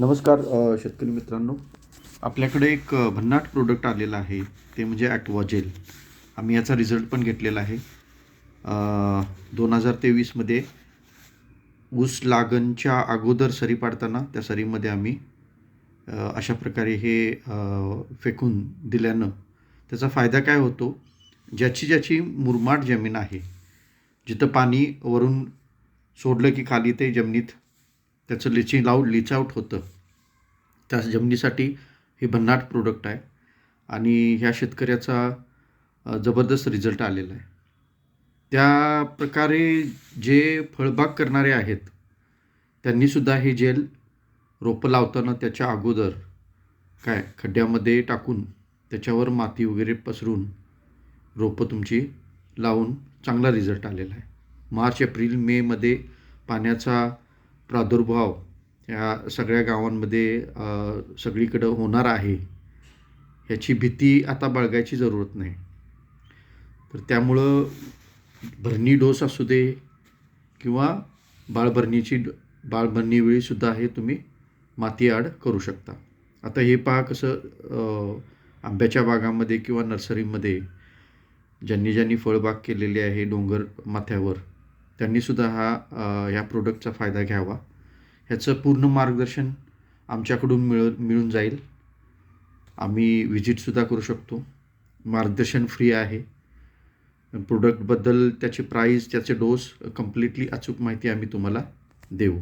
नमस्कार शेतकरी मित्रांनो. आपल्याकडे एक भन्नाट प्रोडक्ट आलेलं आहे. ते म्हणजे ॲक्वा जेल आम्ही याचा रिझल्ट पण घेतलेला आहे. दोन हजार तेवीसमध्ये ऊस लागणच्या अगोदर सरी पाडताना त्या सरीमध्ये आम्ही अशा प्रकारे हे फेकून दिल्यानं त्याचा फायदा काय होतो? ज्याची ज्याची मुरमाड जमीन आहे जिथं पाणी वरून सोडलं की खाली ते जमिनीत त्याचं लिचिंग लाव लिच आउट होतं. त्या जमिनीसाठी हे भन्नाट प्रोडक्ट आहे. आणि ह्या शेतकऱ्याचा जबरदस्त रिझल्ट आलेला आहे. त्या प्रकारे जे फळबाग करणारे आहेत त्यांनीसुद्धा हे जेल रोपं लावताना त्याच्या अगोदर काय खड्ड्यामध्ये टाकून त्याच्यावर माती वगैरे पसरून रोपं तुमची लावून चांगला रिझल्ट आलेला आहे. मार्च एप्रिल मेमध्ये पाण्याचा प्रादुर्भाव या सगळ्या गावांमध्ये सगळीकडं होणार आहे ह्याची भीती आता बाळगायची जरूरत नाही. तर त्यामुळं भरणी डोस असू दे किंवा बाळभरणीची ड- बाळभरणीवेळीसुद्धा हे तुम्ही माती आड करू शकता. आता हे पहा कसं आंब्याच्या बागामध्ये किंवा नर्सरीमध्ये ज्यांनी ज्यांनी फळबाग केलेली आहे डोंगर माथ्यावर त्यांनीसुद्धा हा ह्या प्रोडक्टचा फायदा घ्यावा. ह्याचं पूर्ण मार्गदर्शन आमच्याकडून मिळ मिळून जाईल. आम्ही व्हिजिटसुद्धा करू शकतो. मार्गदर्शन फ्री आहे. प्रोडक्टबद्दल त्याची प्राईस त्याचे डोस कम्प्लिटली अचूक माहिती आम्ही तुम्हाला देऊ.